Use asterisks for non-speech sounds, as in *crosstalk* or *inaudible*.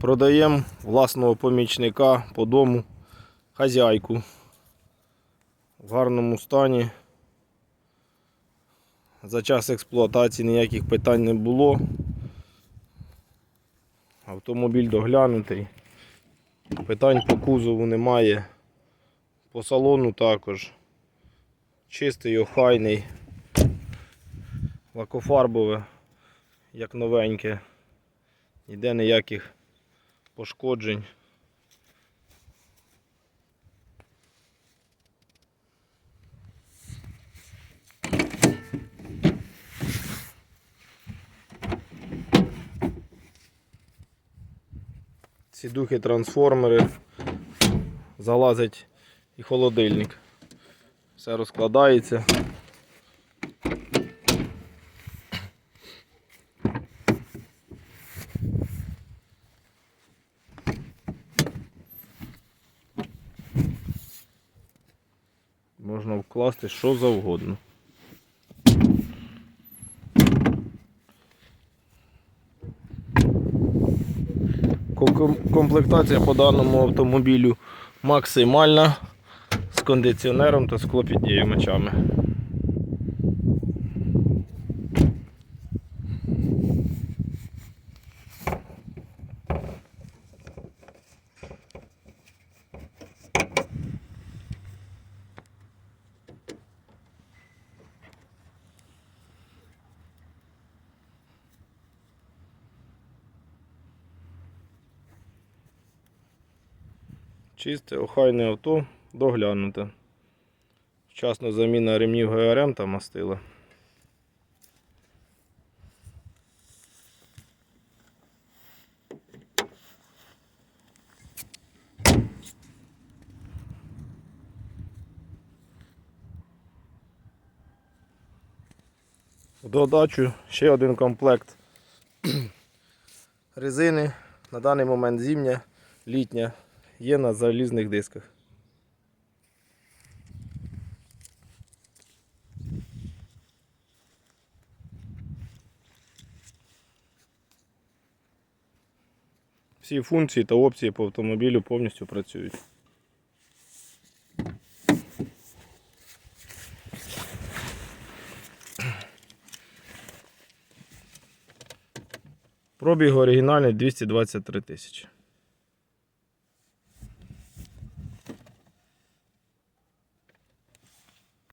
Продаємо власного помічника по дому, хазяйку. В гарному стані. За час експлуатації ніяких питань не було. Автомобіль доглянутий. Питань по кузову немає. По салону також. Чистий, охайний. Лакофарбове, як новеньке. Ніде ніяких пошкоджень. Ці духи трансформери. Залазить і холодильник. Все розкладається. Можна вкласти що завгодно. Комплектація по даному автомобілю максимальна з кондиціонером та склопідіймачами. Чисте, охайне авто, доглянуте. Вчасно заміна ремнів ГРМ та мастила. В додачу ще один комплект *clears throat* резини. На даний момент зимня, літня, є на залізних дисках. Всі функції та опції по автомобілю повністю працюють. Пробіг оригінальний 223 тисячі.